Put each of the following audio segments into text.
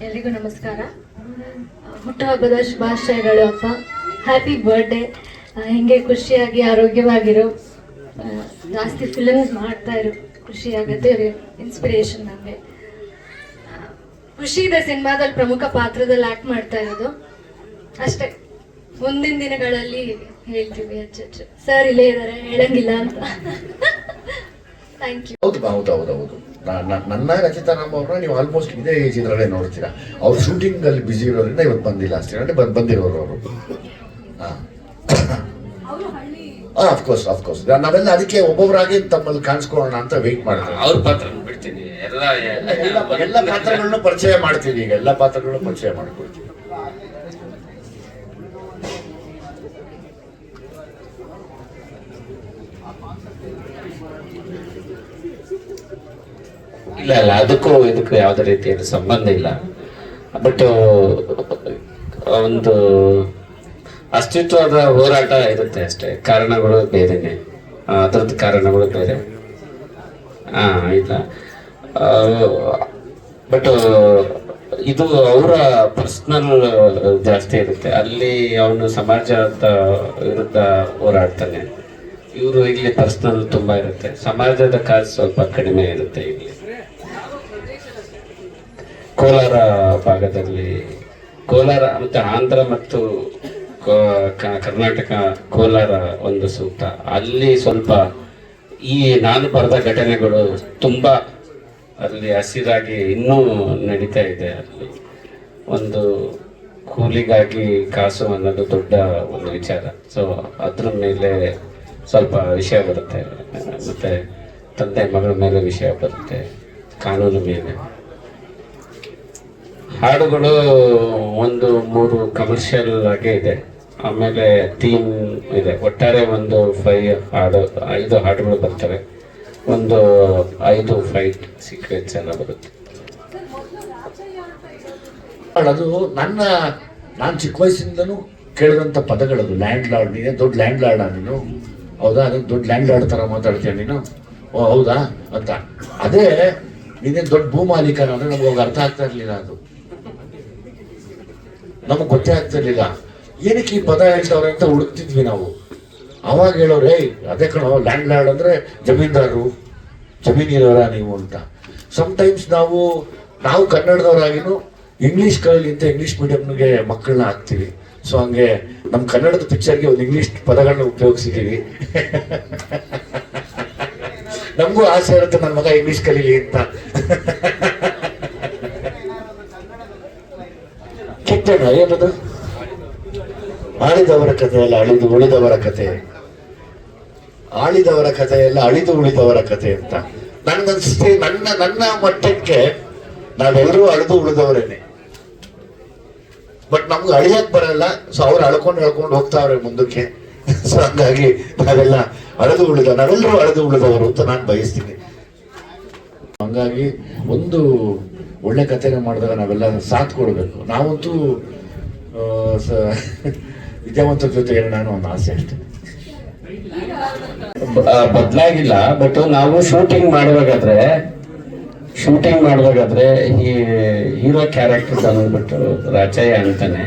ಎಲ್ರಿಗೂ ನಮಸ್ಕಾರ. ಹುಟ್ಟುಹಬ್ಬದ ಶುಭಾಶಯಗಳು ಅಪ್ಪ. ಹ್ಯಾಪಿ ಬರ್ಡೇ ಹಿಂಗೆ ಖುಷಿಯಾಗಿ, ಆರೋಗ್ಯವಾಗಿರು. ಜಾಸ್ತಿ ಫಿಲಮ್ಸ್ ಮಾಡ್ತಾ ಇರು. ಖುಷಿಯಾಗುತ್ತೆ ಇನ್ಸ್ಪಿರೇಷನ್ ನಮಗೆ. ಖುಷಿ ಇದೆ ಸಿನಿಮಾದಲ್ಲಿ ಪ್ರಮುಖ ಪಾತ್ರದಲ್ಲಿ ಆಕ್ಟ್ ಮಾಡ್ತಾ ಇರೋದು. ಅಷ್ಟೇ. ಮುಂದಿನ ದಿನಗಳಲ್ಲಿ ಹೇಳ್ತೀವಿ ಅಚ್ಚು ಸರ್ ಇಲ್ಲೇ ಇದ್ದಾರೆ ಹೇಳಂಗಿಲ್ಲ ಅಂತ. ಥ್ಯಾಂಕ್ ಯು ಹೌದು ಹೌದು ಹೌದು ಹೌದು. ನನ್ನ ರಚಿತಾ ರಾಮ್ ಅವ್ರನ್ನ ನೀವು ಆಲ್ಮೋಸ್ಟ್ ಇದೇ ಏಜ್ ನೋಡ್ತೀರ. ನೋಡ್ತೀರಾ ಅವ್ರು ಶೂಟಿಂಗ್ ಅಲ್ಲಿ ಬಿಸಿ ಇರೋದ್ರಿಂದ ಇವತ್ತು ಬಂದಿಲ್ಲ ಅಷ್ಟೇ. ಅಂದ್ರೆ ಬಂದ್ ಬಂದಿರೋರು ಅವರು. ಹಾಂ. ಅಫ್ಕೋರ್ಸ್ ಅಫ್ಕೋರ್ಸ್ ನಾವೆಲ್ಲ ಅದಕ್ಕೆ ಒಬ್ಬೊಬ್ಬರಾಗಿ ತಮ್ಮಲ್ಲಿ ಕಾಣಿಸ್ಕೊಳ್ಳೋಣ ಅಂತ ವೆಯ್ಟ್ ಮಾಡ್ತಾರೆ ಅವ್ರ ಪಾತ್ರ ಬಿಡ್ತೀನಿ. ಎಲ್ಲ ಎಲ್ಲ ಪಾತ್ರಗಳನ್ನು ಪರಿಚಯ ಮಾಡ್ತೀನಿ ಈಗ. ಎಲ್ಲ ಪಾತ್ರಗಳನ್ನು ಪರಿಚಯ ಮಾಡ್ಕೊಳ್ತೀವಿ. ಇಲ್ಲ ಇಲ್ಲ. ಅದಕ್ಕೂ ಇದಕ್ಕೂ ಯಾವುದೇ ರೀತಿಯ ಸಂಬಂಧ ಇಲ್ಲ. ಬಟ್ ಒಂದು ಅಸ್ತಿತ್ವದ ಹೋರಾಟ ಇರುತ್ತೆ ಅಷ್ಟೇ. ಕಾರಣಗಳು ಬೇರೆನೆ. ಅದರದ್ದು ಕಾರಣಗಳು ಬೇರೆ. ಹಾ ಇಲ್ಲ. ಬಟ್, ಇದು ಅವರ ಪರ್ಸನಲ್ ಜಾಸ್ತಿ ಇರುತ್ತೆ. ಅಲ್ಲಿ ಅವನು ಸಮಾಜದ ವಿರುದ್ಧ ಹೋರಾಡ್ತಾನೆ. ಇವರು ಇಲ್ಲಿ ಪರ್ಸ್ನಲ್ ತುಂಬಾ ಇರುತ್ತೆ. ಸಮಾಜದ ಕಾಸು ಸ್ವಲ್ಪ ಕಡಿಮೆ ಇರುತ್ತೆ ಇಲ್ಲಿ. ಕೋಲಾರ ಭಾಗದಲ್ಲಿ ಕೋಲಾರ ಮತ್ತು ಆಂಧ್ರ ಮತ್ತು ಕರ್ನಾಟಕ ಕೋಲಾರ ಒಂದು ಸೂಕ್ತ. ಅಲ್ಲಿ ಸ್ವಲ್ಪ ಈ ನಾನು ಬರೆದ ಘಟನೆಗಳು ತುಂಬಾ ಅಲ್ಲಿ ಹಸಿರಾಗಿ ಇನ್ನೂ ನಡೀತಾ ಇದೆ. ಅಲ್ಲಿ ಒಂದು ಕೂಲಿಗಾಗಿ ಕಾಸು ಅನ್ನೋದು ದೊಡ್ಡ ಒಂದು ವಿಚಾರ. ಸೊ ಅದ್ರ ಮೇಲೆ ಸ್ವಲ್ಪ ವಿಷಯ ಬರುತ್ತೆ. ಮತ್ತೆ ತಂದೆ ಮಗಳ ಮೇಲೆ ವಿಷಯ ಬರುತ್ತೆ. ಕಾನೂನು ಮೇಲೆ. ಹಾಡುಗಳು ಒಂದು ಮೂರು ಕಮರ್ಷಿಯಲ್ ಆಗೇ ಇದೆ. ಆಮೇಲೆ ಥೀಮ್ ಇದೆ. ಒಟ್ಟಾರೆ ಒಂದು ಫೈ ಹಾಡು, ಐದು ಹಾಡುಗಳು ಬರ್ತವೆ. ಒಂದು ಐದು ಫೈಟ್ ಸೀಕ್ವೆನ್ಸ್ ಎಲ್ಲ ಬರುತ್ತೆ. ಅದು ನನ್ನ, ನಾನು ಚಿಕ್ಕ ವಯಸ್ಸಿಂದನೂ ಕೇಳಿದಂಥ ಪದಗಳದು ಲ್ಯಾಂಡ್ ಲಾರ್ಡ್ ನೀನೇ, ದೊಡ್ಡ ಲ್ಯಾಂಡ್ ಲಾರ್ಡ ನೀನು? ಹೌದಾ? ಅದಕ್ಕೆ ದೊಡ್ಡ ಲ್ಯಾಂಡ್ ಲಾರ್ಡ್ ಥರ ಮಾತಾಡ್ತೀಯ ನೀನು? ಓ, ಹೌದಾ? ಅಂತ. ಅದೇ, ನೀನೇ ದೊಡ್ಡ ಭೂಮಾಲೀಕ ಅಂದರೆ ನಮ್ಗೆ ಅರ್ಥ ಆಗ್ತಾ ಇರಲಿಲ್ಲ ಅದು. ನಮಗೆ ಗೊತ್ತೇ ಆಗ್ತಿರ್ಲಿಲ್ಲ. ಏನಕ್ಕೆ ಈ ಪದ ಹೇಳ್ತವ್ರೆ ಅಂತ ಹುಡುಕ್ತಿದ್ವಿ ನಾವು. ಅವಾಗ ಹೇಳೋರು, ಏಯ್, ಅದೇ ಕಣ ಲ್ಯಾಂಡ್ ಲಾರ್ಡ್ ಅಂದ್ರೆ ಜಮೀನ್ದಾರರು ಜಮೀನಿರೋರ ನೀವು ಅಂತ. ಟೈಮ್ಸ್ ನಾವು ನಾವು ಕನ್ನಡದವರಾಗಿನೂ ಇಂಗ್ಲಿಷ್ ಕಲಿಲಿಂತ ಇಂಗ್ಲಿಷ್ ಮೀಡಿಯಮ್ಗೆ ಮಕ್ಕಳನ್ನ ಹಾಕ್ತೀವಿ. ಸೊ ಹಂಗೆ ನಮ್ಮ ಕನ್ನಡದ ಪಿಕ್ಚರ್ಗೆ ಒಂದು ಇಂಗ್ಲಿಷ್ ಪದಗಳನ್ನ ಉಪಯೋಗಿಸಿದ್ದೀವಿ ನಮಗೂ ಆಸೆ ಇರುತ್ತೆ ನನ್ನ ಮಗ ಇಂಗ್ಲಿಷ್ ಕಲೀಲಿ ಅಂತ. ಕೆಟ್ಟಣ ಏನದು? ಆಳಿದವರ ಕಥೆ ಅಲ್ಲ, ಅಳಿದು ಉಳಿದವರ ಕಥೆ ಆಳಿದವರ ಕಥೆ ಎಲ್ಲ ಅಳಿದು ಉಳಿದವರ ಕಥೆ ಅಂತ. ನನ್ಗನ್ಸುತ್ತೆ ನನ್ನ ನನ್ನ ಮಟ್ಟಕ್ಕೆ ನಾವೆಲ್ಲರೂ ಅಳಿದು ಉಳಿದವರೇನೆ. ಬಟ್ ನಮ್ಗೆ ಅಳಿಯಕ್ ಬರಲ್ಲ, ಸೊ ಅವ್ರು ಅಳ್ಕೊಂಡು ಅಳ್ಕೊಂಡು ಹೋಗ್ತಾವ್ರೆ ಮುಂದಕ್ಕೆ. ಸೊ ಹಂಗಾಗಿ ನಾವೆಲ್ಲ ಅಳೆದು ಉಳಿದ, ನಾವೆಲ್ಲರೂ ಅಳೆದು ಉಳಿದವರು ಅಂತ ನಾನು ಬಯಸ್ತೀನಿ. ಹಂಗಾಗಿ ಒಂದು ಒಳ್ಳೆ ಕಥೆನ ಮಾಡಿದಾಗ ನಾವೆಲ್ಲ ಸಾಥ್ ಕೊಡಬೇಕು. ನಾವಂತೂ ಸ- ವಿದ್ಯಾವಂತರ ಜೊತೆಗೆ ನಾನು ಒಂದು ಆಸೆ ಅಷ್ಟೇ. ಬದಲಾಗಿಲ್ಲ ಬಟ್ ನಾವು ಶೂಟಿಂಗ್ ಮಾಡುವಾಗಾದ್ರೆ ಶೂಟಿಂಗ್ ಮಾಡುವಾಗಾದ್ರೆ ಈ ಹೀರೋ ಕ್ಯಾರೆಕ್ಟರ್ ಬಂದ್ಬಿಟ್ಟು ರಾಜಯ್ಯ ಅಂತಾನೆ,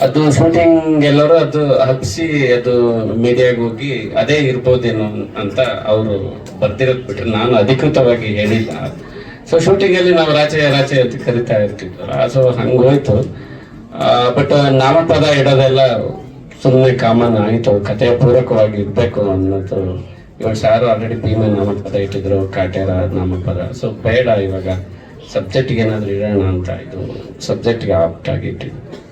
ಅದು ಶೂಟಿಂಗ್ ಎಲ್ಲರೂ ಅದು ಹಬ್ಸಿ ಅದು ಮೀಡಿಯಾಗ ಹೋಗಿ ಅದೇ ಇರ್ಬೋದೇನೋ ಅಂತ ಅವರು ಬರ್ದಿರೋದ್ ಬಿಟ್ಟರೆ ನಾನು ಅಧಿಕೃತವಾಗಿ ಹೇಳಿಲ್ಲ. ಸೊ ಶೂಟಿಂಗಲ್ಲಿ ನಾವು ರಾಚೆ ರಾಚೆ ಅಂತ ಕರಿತಾ ಇರ್ತಿದ್ವಲ್ಲ ಸೊ ಹಂಗೋಯ್ತು ಬಟ್ ನಾಮಪದ ಇಡೋದೆಲ್ಲ ಸುಮ್ಮನೆ ಕಾಮನ್ ಆಯಿತು. ಕಥೆಯ ಪೂರಕವಾಗಿ ಇರಬೇಕು ಅನ್ನೋದು. ಇವಾಗ ಸಾರು ಆಲ್ರೆಡಿ ಭೀಮೆ ನಾಮಪದ ಇಟ್ಟಿದ್ರು, ಕಾಟೇರ ನಾಮಪದ. ಸೊ ಬೇಡ ಇವಾಗ. ಸಬ್ಜೆಕ್ಟ್ಗೆ ಏನಾದರೂ ಇಡೋಣ ಅಂತ ಇದು. ಸಬ್ಜೆಕ್ಟ್ಗೆ ಆಪ್ಟ್ ಆಗಿ ಇಟ್ಟಿದ್ದು.